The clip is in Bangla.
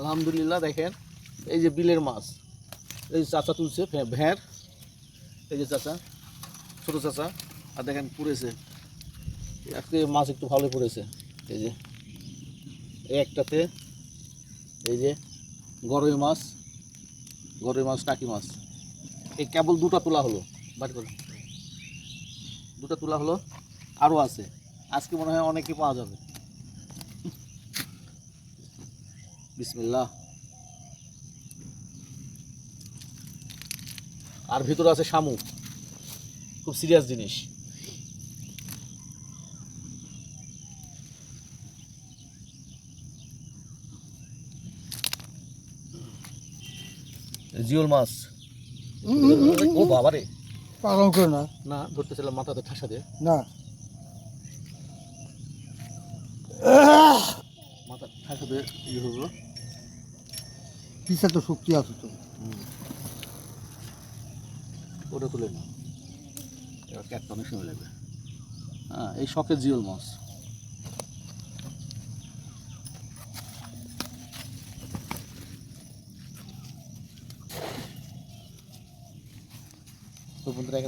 আলহামদুলিল্লাহ, দেখেন। এই যে বিলের মাছ, এই চাচা তুলছে ভে- ভেড় এই যে চাচা, ছোটো চাচা। আর দেখেন পুড়েছে। আজকে মাছ একটু ভালোই পড়েছে। এই যে, এই একটাতে, এই যে গরই মাছ গরই মাছ, টাকি মাছ। এই কেবল দুটো তোলা হলো। বাড়ি করে দুটো তোলা হলো। আরও আছে। আজকে মনে হয় অনেকই পাওয়া যাবে। বিসমিল্লাহ। আর ভিতরে আছে শামুক খুব সিরিয়াস জিনিস। জিওল মাছ। ও বাবা রে করে না। না ধরতেছিলাম মাথাতে ঠাসা দিয়ে। না। দিয়ে ইয়ে হলো। পিসা তো শক্তি আছে তো? ওটা তুলে না এবার ক্যাটটা অনেক সময় লাগবে হ্যাঁ এই শখের জিওল মাছ তো বন্ধুরা